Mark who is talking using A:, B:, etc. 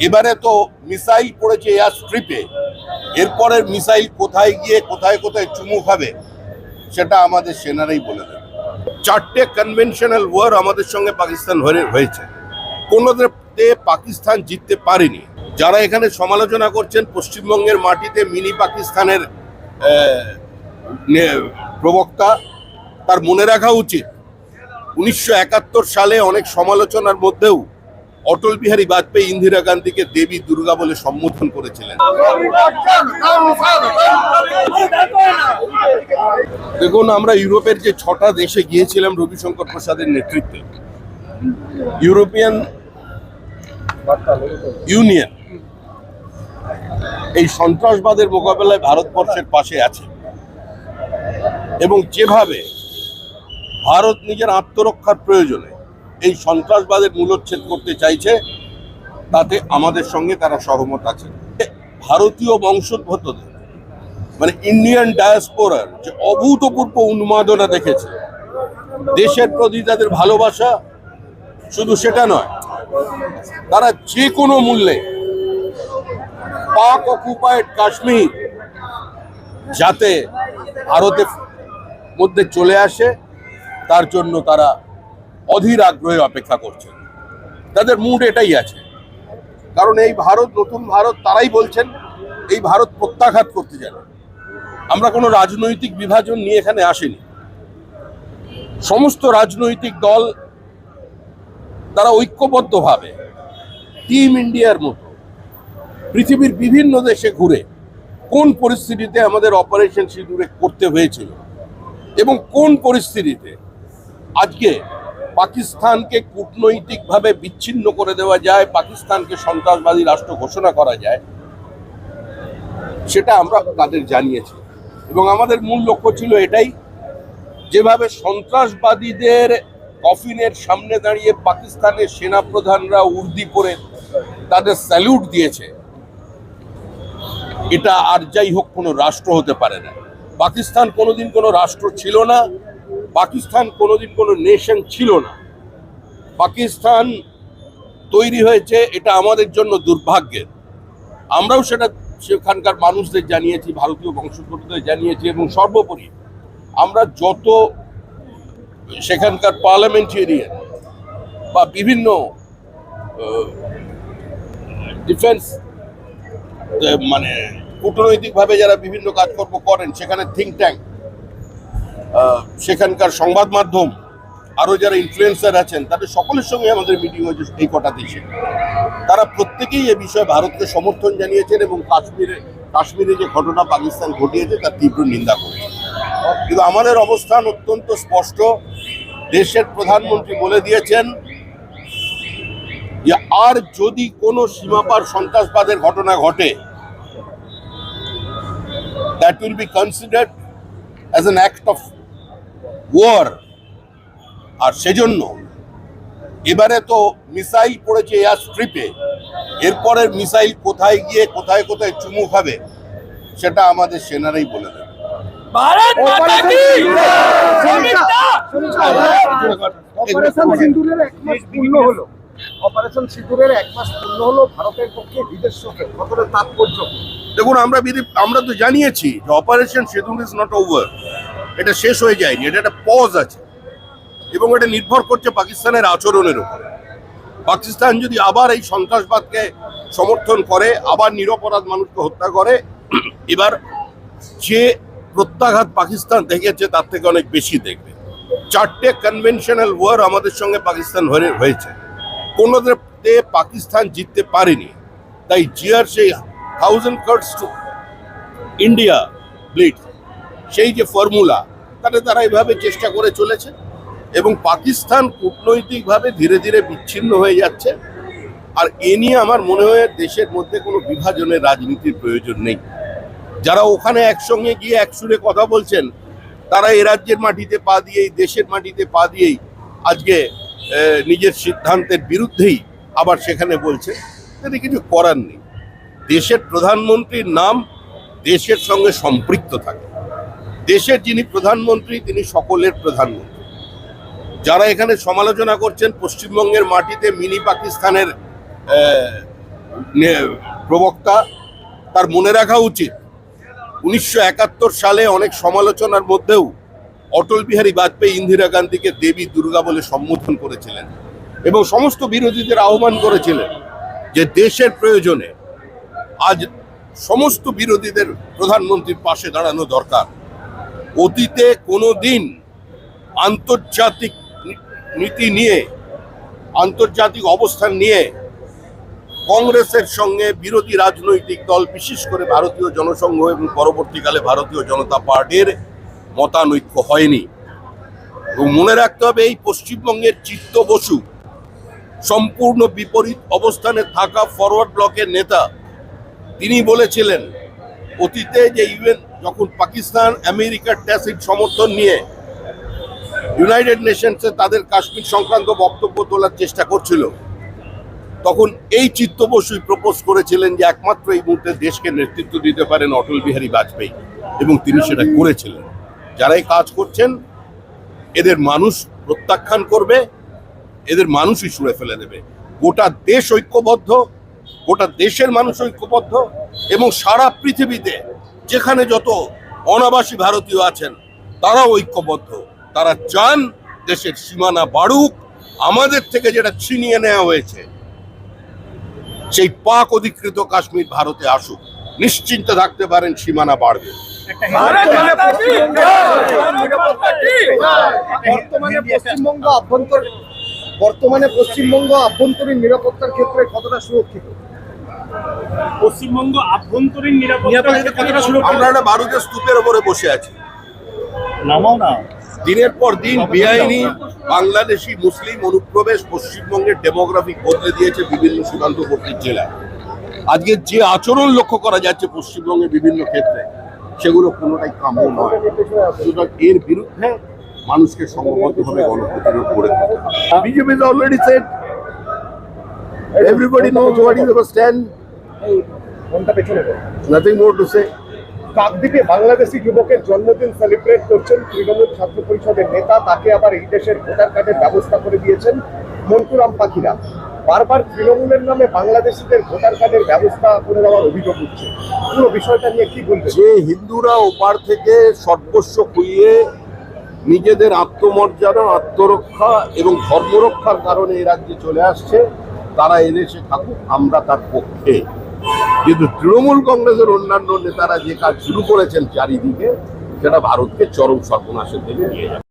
A: এবারে তো মিসাইল পড়েছে এয়ার স্ট্রিপে। এরপরের মিসাইল কোথায় গিয়ে কোথায় কোথায় চুমু খাবে, সেটা আমাদের সেনারাই বলে দেবে। চারটে কনভেনশনাল ওয়ার আমাদের সঙ্গে পাকিস্তান হয়ে- হয়েছে। কোনোতে পাকিস্তান জিততে পারেনি। যারা এখানে সমালোচনা করছেন, পশ্চিমবঙ্গের মাটিতে মিনি পাকিস্তানের প্রবক্তা, তার মনে রাখা উচিত। উনিশশো একাত্তর সালে অনেক সমালোচনার মধ্যেও অটল বিহারী বাজপেয়ী ইন্দিরা গান্ধীকে দেবী দুর্গা বলে সম্বোধন করেছিলেন। দেখুন, আমরা ইউরোপের যে ছটা দেশে গিয়েছিলাম রবিশঙ্কর প্রসাদের নেতৃত্বে, ইউরোপিয়ান ইউনিয়ন, এই সন্ত্রাসবাদের মোকাবেলায় ভারতবর্ষের পাশে আছে। এবং যেভাবে ভারত নিজের আত্মরক্ষার প্রয়োজনে এই সন্ত্রাসবাদের মূলোচ্ছেদ করতে চাইছে, তাতে আমাদের সঙ্গে তারা সহমত আছে ভারতীয় বংশোদ্ভূতদের মানে ইন্ডিয়ান ডায়াসপোরার যে অভূতপূর্ব উন্মাদনা দেখেছে, দেশের প্রতি তাদের ভালোবাসা শুধু সেটা নয়, তারা যে কোনো মূল্যে পাক অকুপায়েড কাশ্মীর যাতে ভারতের মধ্যে চলে আসে, তার জন্য তারা অধীর আগ্রহে অপেক্ষা করছেন। তাদের মুড এটাই আছে। কারণ এই ভারত, নতুন ভারত, তারাই বলছেন, এই ভারত প্রত্যাঘাত করতে জানে আমরা কোনো রাজনৈতিক বিভাজন নিয়ে এখানে আসিনি। সমস্ত রাজনৈতিক দল তারা ঐক্যবদ্ধভাবে, টিম ইন্ডিয়ার মতো, পৃথিবীর বিভিন্ন দেশে ঘুরে কোন পরিস্থিতিতে আমাদের অপারেশন সিঁদুরে করতে হয়েছিল এবং কোন পরিস্থিতিতে আজকে পাকিস্তানকে কূটনৈতিকভাবে বিচ্ছিন্ন করে দেওয়া যায়, পাকিস্তানকে সন্ত্রাসবাদী রাষ্ট্র ঘোষণা করা যায়, সেটা আমরা তাদের জানিয়েছি। এবং আমাদের মূল লক্ষ্য ছিল এটাই, যেভাবে সন্ত্রাসবাদীদের কফিনের সামনে দাঁড়িয়ে পাকিস্তানের সেনাপ্রধানরা উর্দি পরে তাদের স্যালুট দিয়েছে, এটা আর যাই হোক কোনো রাষ্ট্র হতে পারে না। পাকিস্তান কোনোদিন কোনো রাষ্ট্র ছিল না পাকিস্তান কোনোদিন কোনো নেশন ছিল না। পাকিস্তান তৈরি হয়েছে, এটা আমাদের জন্য দুর্ভাগ্যের। আমরাও সেটা সেখানকার মানুষদের জানিয়েছি, ভারতীয় বংশোদ্ভূতদের জানিয়েছি, এবং সর্বোপরি আমরা যত সেখানকার পার্লামেন্টেরিয়ান বা বিভিন্ন ডিফেন্স মানে কূটনৈতিকভাবে যারা বিভিন্ন কাজকর্ম করেন, সেখানে থিঙ্ক ট্যাঙ্ক সেখানকার সংবাদ মাধ্যম আরও যারা ইনফ্লুয়েন্সার আছেন, তাদের সকলের সঙ্গে আমাদের মিটিং হয়েছে এই কটা দেশে। তারা প্রত্যেকেই এ বিষয়ে ভারতকে সমর্থন জানিয়েছেন এবং কাশ্মীরে কাশ্মীরে যে ঘটনা পাকিস্তান ঘটিয়েছে, তার তীব্র নিন্দা করেছে। কিন্তু আমাদের অবস্থান অত্যন্ত স্পষ্ট। দেশের প্রধানমন্ত্রী বলে দিয়েছেন যে, আর যদি কোনো সীমাপার সন্ত্রাসবাদের ঘটনা ঘটে that will be considered as an act of war. আর সেজন্য এবারে তো মিসাইল পড়েছে এয়ার স্ট্রিপে। এরপরের মিসাইল কোথায় গিয়ে কোথায় কোথায় চুমু খাবে সেটা আমাদের সেনারাই বলে দেবে।
B: এক মাস হলো। ভারতের পক্ষে তাৎপর্য?
A: দেখুন আমরা আমরা তো জানিয়েছি যে অপারেশন সিঁদুর ইজ নট ওভার এটা শেষ হয়ে যায়নি, এটা একটা পজ আছে। এবং এটা নির্ভর করছে পাকিস্তানের আচরণের উপর। পাকিস্তান যদি আবার এই সন্ত্রাসবাদকে সমর্থন করে, আবার নিরপরাধ মানুষকে হত্যা করে, এবার যে প্রত্যাঘাত পাকিস্তান দেখেছে, তার থেকে অনেক বেশি দেখবে। চারটে কনভেনশনাল ওয়ার আমাদের সঙ্গে পাকিস্তান হয়ে- হয়েছে। কোনোতে পাকিস্তান জিততে পারেনি। তাই জিয়ার সেই thousand cuts to India bleed সেই যে ফর্মুলা তাতে তারা এভাবে চেষ্টা করে চলেছে এবং পাকিস্তান কূটনৈতিকভাবে ধীরে ধীরে বিচ্ছিন্ন হয়ে যাচ্ছে। আর এ নিয়ে আমার মনে হয় দেশের মধ্যে কোনো বিভাজনের রাজনীতির প্রয়োজন নেই। যারা ওখানে একসঙ্গে গিয়ে একসুরে কথা বলছেন, তারা এ রাজ্যের মাটিতে পা দিয়েই, দেশের মাটিতে পা দিয়েই আজকে নিজের সিদ্ধান্তের বিরুদ্ধেই আবার সেখানে বলছে। এতে কিছু করার নেই। দেশের প্রধানমন্ত্রীর নাম দেশের সঙ্গে সম্পৃক্ত থাকে। দেশের যিনি প্রধানমন্ত্রী, তিনি সকলের প্রধানমন্ত্রী। যারা এখানে সমালোচনা করছেন, পশ্চিমবঙ্গের মাটিতে মিনি পাকিস্তানের প্রবক্তা, তার মনে রাখা উচিত, উনিশশো একাত্তর সালে অনেক সমালোচনার মধ্যেও অটল বিহারী বাজপেয়ী ইন্দিরা গান্ধীকে দেবী দুর্গা বলে সম্বোধন করেছিলেন এবং সমস্ত বিরোধীদের আহ্বান করেছিলেন যে দেশের প্রয়োজনে আজ সমস্ত বিরোধীদের প্রধানমন্ত্রীর পাশে দাঁড়ানো দরকার। অতীতে কোনো দিন আন্তর্জাতিক নীতি নিয়ে, আন্তর্জাতিক অবস্থান নিয়ে কংগ্রেসের সঙ্গে বিরোধী রাজনৈতিক দল, বিশেষ করে ভারতীয় জনসংঘ এবং পরবর্তীকালে ভারতীয় জনতা পার্টির মতানৈক্য হয়নি। এবং মনে রাখতে হবে, এই পশ্চিমবঙ্গের চিত্ত বসু, সম্পূর্ণ বিপরীত অবস্থানে থাকা ফরওয়ার্ড ব্লকের নেতা, তিনি বলেছিলেন, অতীতে যে ইউএন যখন পাকিস্তান আমেরিকার ট্যাসিড সমর্থন নিয়ে ইউনাইটেড নেশনসে তাদের কাশ্মীর সংক্রান্ত বক্তব্য তোলার চেষ্টা করছিল, তখন এই চিত্ত বসুই প্রপোজ করেছিলেন যে একমাত্র এই মুহূর্তে দেশকে নেতৃত্ব দিতে পারেন অটল বিহারী বাজপেয়ী এবং তিনি সেটা করেছিলেন। যারা এই কাজ করছেন, এদের মানুষ প্রত্যাখ্যান করবে, এদের মানুষই ছুঁড়ে ফেলে দেবে। গোটা দেশ ঐক্যবদ্ধ, গোটা দেশের মানুষ ঐক্যবদ্ধ এবং সারা পৃথিবীতে যেখানে যত অনাবাসী ভারতীয় আছেন তারা ঐক্যবদ্ধ। তারা চান দেশের সীমানা বাড়ুক আমাদের থেকে যেটা ছিনিয়ে নেওয়া হয়েছে সেই পাক অধিকৃত কাশ্মীর ভারতে আসুক। নিশ্চিন্তে থাকতে পারেন সীমানা বাড়বে।
B: পশ্চিমবঙ্গ বর্তমানে পশ্চিমবঙ্গ আভ্যন্তরীণ নিরাপত্তার ক্ষেত্রে কতটা সুরক্ষিত?
C: পশ্চিমবঙ্গ আভ্যন্তরীণ নিরাপত্তা
A: আমরা একটা ভারতের স্তূপের ওপরে বসে আছি।
C: নামাও না।
A: দিনের পর দিন বেআইনি বাংলাদেশি মুসলিম অনুপ্রবেশ পশ্চিমবঙ্গের ডেমোগ্রাফিক বদলে দিয়েছে বিভিন্ন সীমান্তবর্তী জেলায় আজকে যে আচরণ লক্ষ্য করা যাচ্ছে পশ্চিমবঙ্গের বিভিন্ন ক্ষেত্রে সেগুলো কোনোটাই কাম্য নয়। সুতরাং এর বিরুদ্ধে মানুষকে সংঘবদ্ধভাবে গণপ্রতিরোধ করে BJP already set everybody knows what is our stand
B: কোনটা পেছনে দেয়?
A: নাথিং মোর টু সে
B: কাকদ্বীপে বাংলাদেশি যুবকের জন্মদিন সেলিব্রেট করছেন তৃণমূল ছাত্র পরিষদের নেতা তাকে আবার এই দেশের ভোটার কার্ডের ব্যবস্থা করে দিয়েছেন মন্টুরাম পাখিরা। বারবার তৃণমূলের নামে বাংলাদেশিদের ভোটার কার্ডের ব্যবস্থা করে দেওয়ার অভিযোগ উঠছে। পুরো বিষয়টা নিয়ে কি বলবেন?
A: যে হিন্দুরা ওপার থেকে সর্বস্ব খুইয়ে নিজেদের আত্মমর্যাদা আত্মরক্ষা এবং ধর্মরক্ষার কারণে এই রাজ্যে চলে আসছে তারা এদেশে থাকুক আমরা তার পক্ষে। কিন্তু তৃণমূল কংগ্রেসের অন্যান্য নেতারা যে কাজ শুরু করেছেন চারিদিকে, সেটা ভারতকে চরম সর্বনাশের দিকে নিয়ে যাবে।